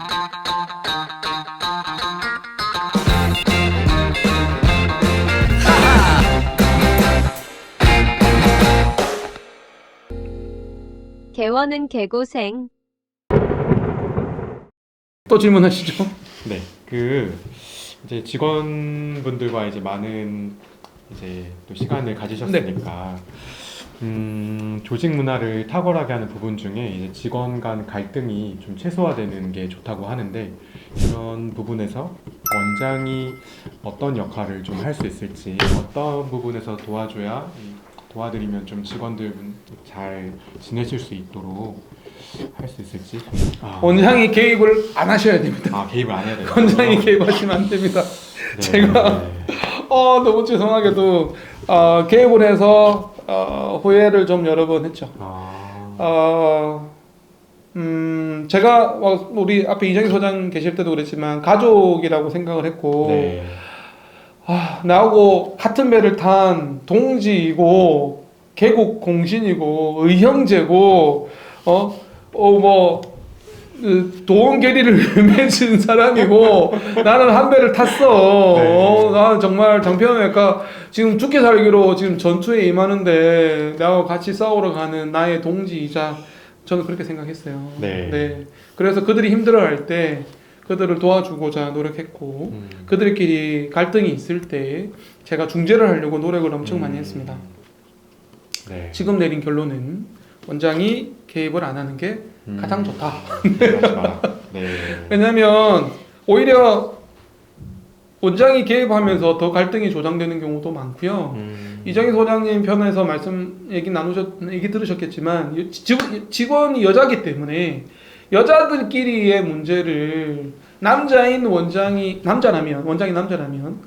개원은 개고생. 또 질문하시죠. 네, 그 이제 직원분들과 이제 많은 이제 또 시간을 가지셨으니까 음, 조직 문화를 탁월하게 하는 부분 중에 이제 직원 간 갈등이 좀 최소화되는 게 좋다고 하는데 이런 부분에서 원장이 어떤 역할을 좀 할 수 있을지 어떤 부분에서 도와줘야 이 도와드리면 좀 직원들 잘 지내실 수 있도록 할 수 있을지 아, 원장이 개입을 안 하셔야 됩니다. 아 개입을 안 해야 돼요. 원장이 개입하시면 안 됩니다. 네, 제가 네. 어, 너무 죄송하게도 어, 개입을 해서 어, 후회를 좀 여러 번 했죠. 아, 어, 음, 제가 어, 우리 앞에 이정희 소장 계실 때도 그랬지만 가족이라고 생각을 했고 네. 아, 나하고 같은 배를 탄 동지이고 개국 공신이고 의형제고 어, 어, 뭐 도원 계리를 맺은 사람이고 나는 한 배를 탔어. 네. 어, 나는 정말 장편외과 지금 죽게 살기로 지금 전투에 임하는데 나하고 같이 싸우러 가는 나의 동지이자 저는 그렇게 생각했어요. 네. 그래서 그들이 힘들어할 때 그들을 도와주고자 노력했고 음. 그들끼리 갈등이 있을 때 제가 중재를 하려고 노력을 엄청 많이 음. 했습니다. 네. 지금 내린 결론은 원장이 개입을 안 하는 게 음. 가장 좋다. 하지 마라. 네. 왜냐하면 오히려 원장이 개입하면서 더 갈등이 조장되는 경우도 많고요. 음. 이정희 소장님 편에서 말씀 얘기 나누셨 얘기 들으셨겠지만 직원이 여자기 때문에 여자들끼리의 문제를 남자인 원장이 남자라면 원장이 남자라면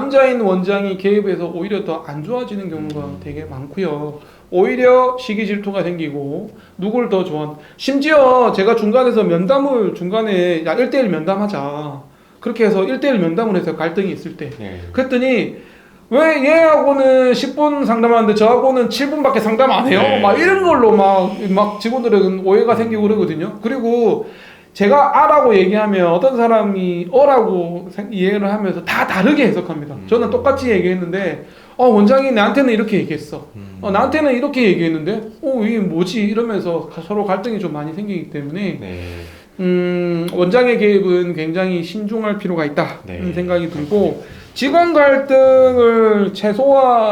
남자인 원장이 개입해서 오히려 더 안 좋아지는 경우가 되게 많고요. 오히려 시기 질투가 생기고 누굴 더 좋아 심지어 제가 중간에서 면담을 중간에 야 1대1 면담하자 그렇게 해서 1대1 면담을 해서 갈등이 있을 때 네. 그랬더니 왜 얘하고는 10분 상담하는데 저하고는 7분밖에 상담 안 해요? 네. 막 이런 걸로 막, 막 직원들은 오해가 생기고 그러거든요. 그리고 제가 아라고 얘기하면 어떤 사람이 어라고 생- 이해를 하면서 다 다르게 해석합니다. 음. 저는 똑같이 얘기했는데 어 원장이 나한테는 이렇게 얘기했어. 음. 어 나한테는 이렇게 얘기했는데 어 이게 뭐지 이러면서 서로 갈등이 좀 많이 생기기 때문에 네. 음, 원장의 개입은 굉장히 신중할 필요가 있다는 네. 생각이 들고 직원 갈등을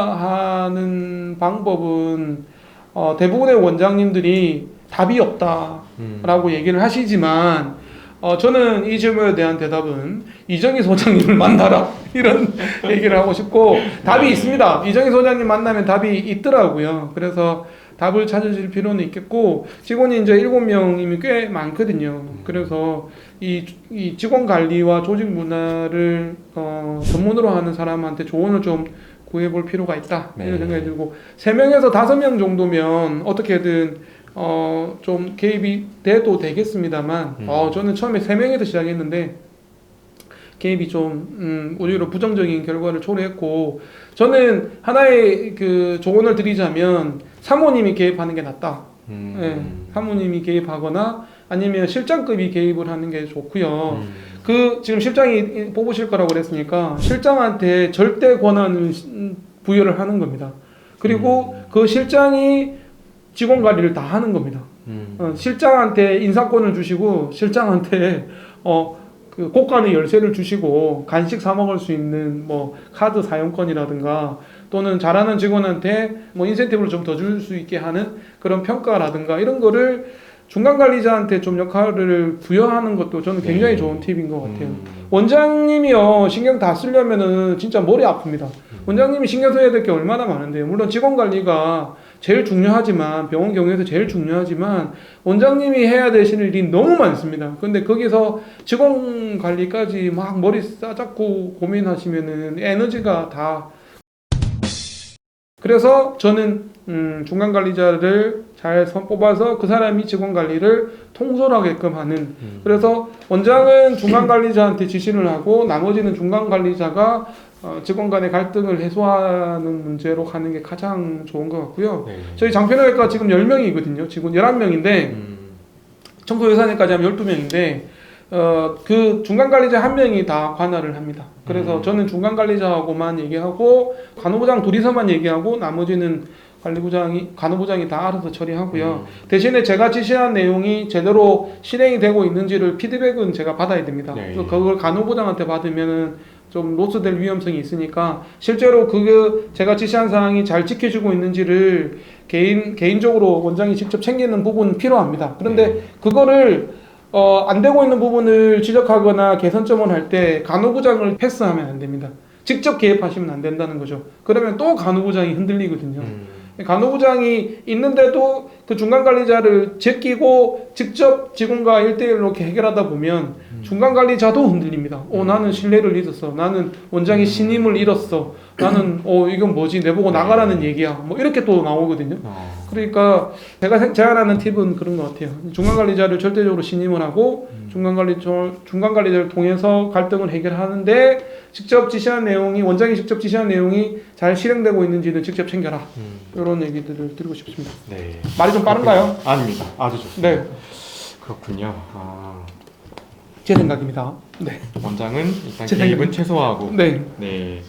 최소화하는 방법은 어, 대부분의 원장님들이 답이 없다라고 음. 얘기를 하시지만 어, 저는 이 질문에 대한 대답은 이정희 소장님을 만나라 이런 얘기를 하고 싶고 답이 있습니다. 이정희 소장님 만나면 답이 있더라고요. 그래서 답을 찾으실 필요는 있겠고 직원이 이제 일곱 명이면 꽤 많거든요. 그래서 이, 이 직원 관리와 조직 문화를 어, 전문으로 하는 사람한테 조언을 좀 구해볼 필요가 있다 네. 이런 생각이 들고 세 명에서 다섯 명 정도면 어떻게든 어, 좀 개입이 돼도 되겠습니다만 음. 어, 저는 처음에 세 명에서 시작했는데 개입이 좀 음, 오히려 부정적인 결과를 초래했고 저는 하나의 그 조언을 드리자면 사모님이 개입하는 게 낫다. 음. 예, 사모님이 개입하거나 아니면 실장급이 개입을 하는 게 좋고요. 음. 그 지금 실장이 뽑으실 거라고 그랬으니까 실장한테 절대 권한을 시- 부여를 하는 겁니다. 그리고 그 실장이 직원 관리를 다 하는 겁니다. 음. 어, 실장한테 인사권을 주시고 실장한테 어, 그 고가의 열쇠를 주시고 간식 사 먹을 수 있는 뭐 카드 사용권이라든가 또는 잘하는 직원한테 뭐 인센티브를 좀 더 줄 수 있게 하는 그런 평가라든가 이런 거를 중간 관리자한테 좀 역할을 부여하는 것도 저는 굉장히 네. 좋은 팁인 것 같아요. 음. 원장님이요 신경 다 쓰려면은 진짜 머리 아픕니다. 원장님이 신경 써야 될 게 얼마나 많은데요. 물론 직원 관리가 제일 중요하지만 병원 경우에서 제일 중요하지만 원장님이 해야 되시는 일이 너무 많습니다. 근데 거기서 직원 관리까지 막 머리 싸잡고 고민하시면은 에너지가 다 그래서 저는 음, 중간 관리자를 잘선 뽑아서 그 사람이 직원 관리를 통솔하게끔 하는 음. 그래서 원장은 중간 관리자한테 지시를 하고 나머지는 중간 관리자가 어, 직원 간의 갈등을 해소하는 문제로 가는 게 가장 좋은 것 같고요. 네. 저희 장편외과 지금 10명이거든요. 지금 11명인데 음. 청소유산에까지 하면 12명인데 어, 그 중간 관리자 한 명이 다 관할을 합니다. 그래서 음. 저는 중간 관리자하고만 얘기하고 간호부장 둘이서만 얘기하고 나머지는 관리부장이 간호부장이 다 알아서 처리하고요. 음. 대신에 제가 지시한 내용이 제대로 실행이 되고 있는지를 피드백은 제가 받아야 됩니다. 네. 그래서 그걸 간호부장한테 받으면은 좀 로스될 위험성이 있으니까 실제로 그 제가 지시한 사항이 잘 지켜지고 있는지를 개인 개인적으로 원장이 직접 챙기는 부분 필요합니다. 그런데 네. 그거를 어, 안 되고 있는 부분을 지적하거나 개선점을 할 때 간호부장을 패스하면 안 됩니다. 직접 개입하시면 안 된다는 거죠. 그러면 또 간호부장이 흔들리거든요. 음. 간호부장이 있는데도 그 중간 관리자를 제끼고 직접 직원과 1대1로 이렇게 해결하다 보면 중간 관리자도 흔들립니다. 어, 나는 신뢰를 잃었어. 나는 원장의 신임을 잃었어. 나는 어, 이건 뭐지? 내보고 나가라는 얘기야. 뭐 이렇게 또 나오거든요. 어. 그러니까 제가 생- 제안하는 팁은 그런 것 같아요. 중간 관리자를 절대적으로 신임을 하고 음. 중간 관리 중간 관리자를 통해서 갈등을 해결하는데 직접 지시한 내용이 원장이 직접 지시한 내용이 잘 실행되고 있는지는 직접 챙겨라. 음. 이런 얘기들을 드리고 싶습니다. 네. 말이 좀 빠른가요? 아닙니다. 아주 좋습니다. 네, 그렇군요. 아, 제 생각입니다. 네, 원장은 일단 제 개입은 최소화하고 네, 네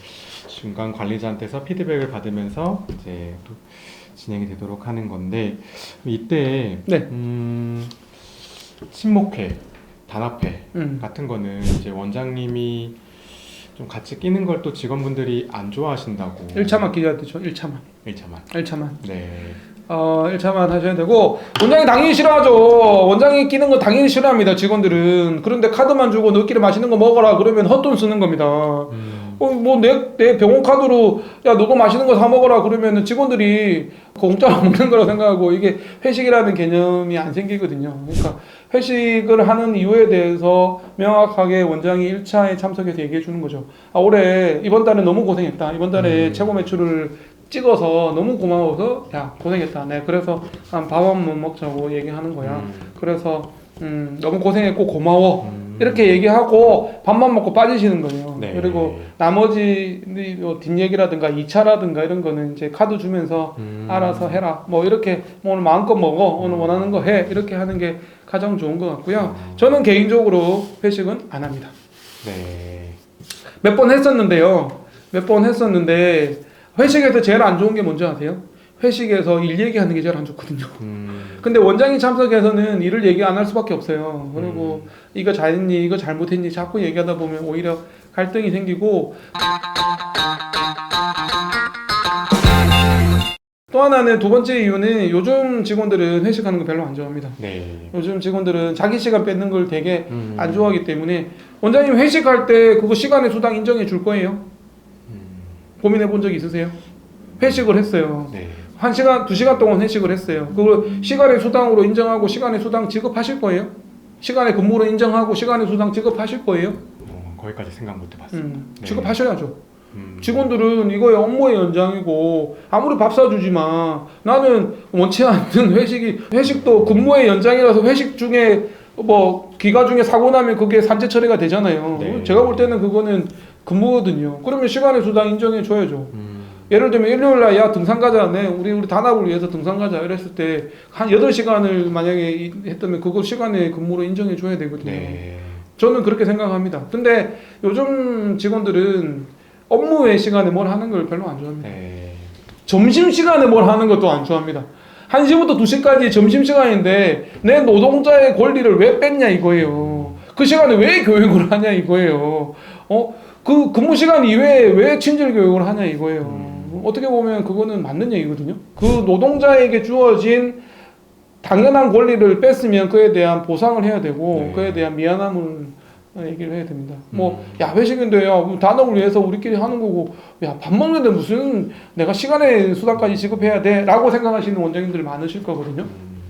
중간 관리자한테서 피드백을 받으면서 이제 또 진행이 되도록 하는 건데 이때 네. 음, 친목회, 단합회 음, 같은 거는 이제 원장님이 좀 같이 끼는 걸 또 직원분들이 안 좋아하신다고 1차만 기대야 되죠. 1차만, 1차만 1차만. 네 어, 1차만 하셔야 되고 원장이 당연히 싫어하죠. 원장이 끼는 거 당연히 싫어합니다. 직원들은. 그런데 카드만 주고 너끼리 맛있는 거 먹어라 그러면 헛돈 쓰는 겁니다. 음, 어, 뭐, 내, 내 병원 카드로, 야, 너도 맛있는 거 사 먹어라. 그러면은 직원들이 공짜로 먹는 거라 생각하고 이게 회식이라는 개념이 안 생기거든요. 그러니까 회식을 하는 이유에 대해서 명확하게 원장이 1차에 참석해서 얘기해 주는 거죠. 아, 올해, 이번 달에 너무 고생했다. 이번 달에 음. 최고 매출을 찍어서 너무 고마워서, 야, 고생했다. 네, 그래서 한 밥한번 먹자고 얘기하는 거야. 음, 그래서, 음, 너무 고생했고 고마워. 음. 이렇게 얘기하고 밥만 먹고 빠지시는 거예요. 네. 그리고 나머지 뭐 뒷얘기라든가 2차라든가 이런 거는 이제 카드 주면서 음. 알아서 해라. 뭐 이렇게 뭐 오늘 마음껏 먹어. 오늘 원하는 거 해. 이렇게 하는 게 가장 좋은 것 같고요. 음. 저는 개인적으로 회식은 안 합니다. 네 몇 번 했었는데요. 몇 번 했었는데 회식에서 제일 안 좋은 게 뭔지 아세요? 회식에서 일 얘기하는 게 제일 안 좋거든요. 음, 근데 원장이 참석해서는 일을 얘기 안 할 수밖에 없어요. 그리고 이거 잘했니, 이거 잘못했니 자꾸 얘기하다 보면 오히려 갈등이 생기고 또 하나는 두 번째 이유는 요즘 직원들은 회식하는 거 별로 안 좋아합니다. 네 요즘 직원들은 자기 시간 뺏는 걸 되게 음. 안 좋아하기 때문에 원장님 회식할 때 그거 시간의 수당 인정해 줄 거예요? 음, 고민해 본 적 있으세요? 회식을 했어요. 네 한 시간, 두 시간 동안 회식을 했어요. 그걸 시간의 수당으로 인정하고 시간의 수당 지급하실 거예요? 시간의 근무로 인정하고 시간의 수당 지급하실 거예요? 어, 거기까지 생각 못 해봤어요. 음, 네. 지급하셔야죠. 음. 직원들은 이거의 업무의 연장이고 아무리 밥 사주지만 나는 원치 않는 회식이 회식도 근무의 연장이라서 회식 중에 뭐 기가 중에 사고 나면 그게 산재 처리가 되잖아요. 네. 제가 볼 때는 그거는 근무거든요. 그러면 시간의 수당 인정해 줘야죠. 음, 예를 들면 일요일 날 야 등산 가자. 네, 우리 우리 단합을 위해서 등산 가자. 이랬을 때 한 8시간을 만약에 이- 했다면 그거 시간에 근무로 인정해 줘야 되거든요. 네 저는 그렇게 생각합니다. 근데 요즘 직원들은 업무의 시간에 뭘 하는 걸 별로 안 좋아합니다. 네. 점심 시간에 뭘 하는 것도 안 좋아합니다. 1시부터 2시까지 점심 시간인데 내 노동자의 권리를 왜 뺐냐 이거예요. 그 시간에 왜 교육을 하냐 이거예요. 어? 그 근무 시간 이외에 왜 친절 교육을 하냐 이거예요. 음. 어떻게 보면 그거는 맞는 얘기거든요. 그 노동자에게 주어진 당연한 권리를 뺐으면 그에 대한 보상을 해야 되고 네. 그에 대한 미안함을 얘기를 해야 됩니다. 뭐 음. 야 회식인데 야 단합을 위해서 우리끼리 하는 거고 야 밥 먹는데 무슨 내가 시간의 수당까지 지급해야 돼라고 생각하시는 원장님들 많으실 거거든요. 음,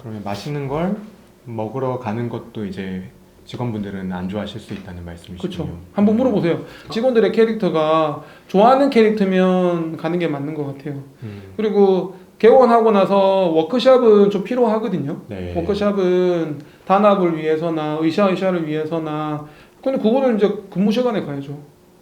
그러면 맛있는 걸 먹으러 가는 것도 이제 직원분들은 안 좋아하실 수 있다는 말씀이시군요. 그렇죠. 한번 물어보세요. 직원들의 캐릭터가 좋아하는 캐릭터면 가는 게 맞는 것 같아요. 음, 그리고 개원하고 나서 워크샵은 좀 필요하거든요. 네. 워크샵은 단합을 위해서나 의샤 의샤를 위해서나 근데 그거는 이제 근무 시간에 가야죠.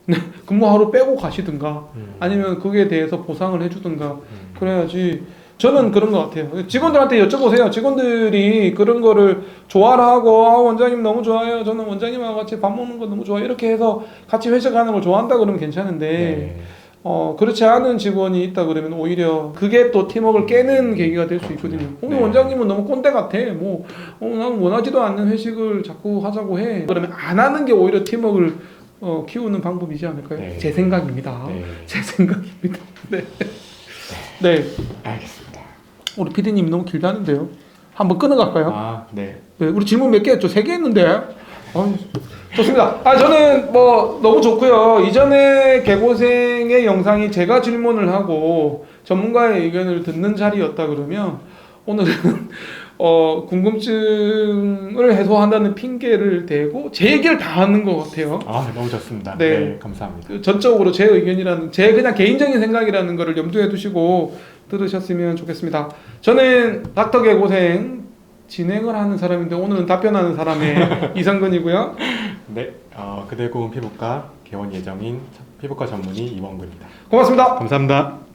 네, 근무 하루 빼고 가시든가 음, 아니면 그에 대해서 보상을 해주든가 음, 그래야지 저는 그런 것 같아요. 직원들한테 여쭤보세요. 직원들이 그런 거를 좋아하고 아, 원장님 너무 좋아요. 저는 원장님하고 같이 밥 먹는 거 너무 좋아요. 이렇게 해서 같이 회식하는 걸 좋아한다 그러면 괜찮은데 네. 어 그렇지 않은 직원이 있다 그러면 오히려 그게 또 팀워크를 깨는 계기가 될 수 있거든요. 오늘 네. 원장님은 너무 꼰대 같아. 뭐 어, 난 원하지도 않는 회식을 자꾸 하자고 해. 그러면 안 하는 게 오히려 팀워크를 어, 키우는 방법이지 않을까요? 네. 제 생각입니다. 네. 제 생각입니다. 네. 네. 알겠습니다. 우리 PD님 너무 길다는데요. 한번 끊어갈까요? 아, 네. 네, 우리 질문 몇 개 했죠? 세 개 했는데. 아유, 좋습니다. 아, 저는 뭐 너무 좋고요. 이전에 개고생의 영상이 제가 질문을 하고 전문가의 의견을 듣는 자리였다 그러면 오늘은 어, 궁금증을 해소한다는 핑계를 대고 제 얘기를 다 하는 것 같아요. 아, 너무 좋습니다. 네. 네, 감사합니다. 그 전적으로 제 의견이라는 제 그냥 개인적인 생각이라는 거를 염두에 두시고 들으셨으면 좋겠습니다. 저는 닥터 개고생 진행을 하는 사람인데 오늘은 답변하는 사람의 이상근이고요. 네, 어, 그대 고운 피부과 개원 예정인 피부과 전문의 이원구입니다. 고맙습니다. 감사합니다.